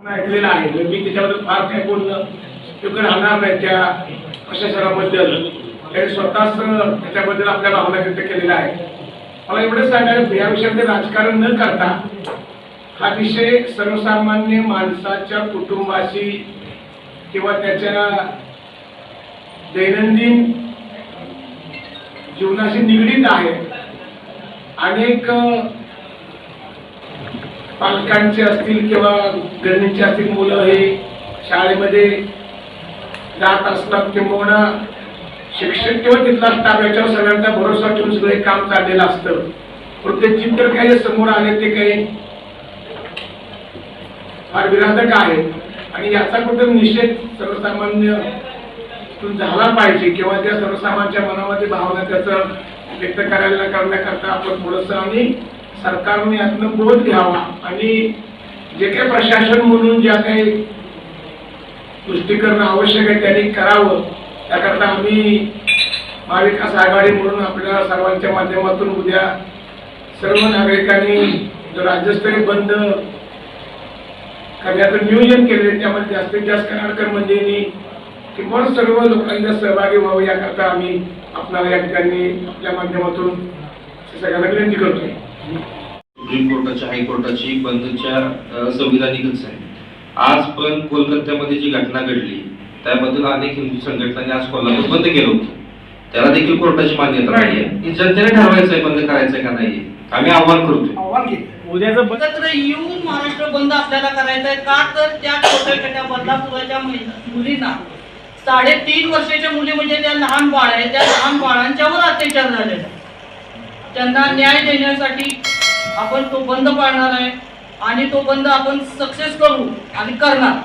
ऐकलेलं आहे. म्हणजे मी त्याच्याबद्दल फार काही बोलणं योग्य राहणार नाही त्या प्रशासनाबद्दल. त्यांनी स्वतःच त्याच्याबद्दल आपल्या भावना व्यक्त केलेल्या आहे मला एवढंच सांगायला या विषयामध्ये राजकारण न करता हा विषय सर्वसामान्य माणसाच्या कुटुंबाशी किंवा त्याच्या दैनंदिन जीवनाशी निगडीत आहे. अनेक पालकांचे असतील किंवा गणितचे असतील मुलं हे शाळेमध्ये जात असतात किंवा शिक्षक किंवा तिथला स्टाफ याच्यावर सगळ्यांचा भरोसा ठेवून सगळे हे काम चाललेलं असतं. पण ते चित्र काही समोर आले ते काही फार विराधक आहे. आणि याचा कुठं निषेध सर्वसामान्य झाला पाहिजे किंवा त्या सर्वसामान्यांच्या मनामध्ये भावना त्याचं व्यक्त करायला करण्याकरता आपण थोडंसं आणि सरकारने यातनं बोध घ्यावा. आणि जे काही प्रशासन म्हणून ज्या काही गोष्टी करणं आवश्यक आहे त्यांनी करावं. त्याकरता आम्ही महाविकास आघाडी म्हणून आपल्या सर्वांच्या माध्यमातून उद्या सर्व नागरिकांनी जो राज्यस्तरीय बंद करण्याचं नियोजन केलेलं त्यामध्ये जास्तीत जास्त कर्नाटक मंदिरांनी म्हणजे किंवा सर्व लोकांच्या सहभागी व्हावं याकरता आम्ही आपल्याला या ठिकाणी आपल्या माध्यमातून सगळ्यांना विनंती करतोय. सुप्रीम कोर्टाच्या हायकोर्टाची बंदच्या संविधानिकच आहे. आज पण कोलकात्यामध्ये जी घटना घडली त्याबद्दल अनेक हिंदू संघटनांनी आज कोल्हापूर बंद केलं होतं. त्याला देखील कोर्टाची मान्यता नाहीये की जनतेने ठरवायचं आहे बंद करायचंय का नाहीये आम्ही आव्हान बंद एकत्र येऊन महाराष्ट्र बंद आपल्याला करायचा आहे का? तर त्या छोट्या छोट्या बदलापुराच्या मुलींना. साडेतीन वर्षाच्या मुली म्हणजे त्या लहान बाळ आहे. त्या लहान बाळांच्यावर अत्याचार झालेला आहे. त्यांना न्याय देण्यासाठी आपण तो बंद पाळणार आहे आणि तो बंद आपण सक्सेस करू आणि करणार.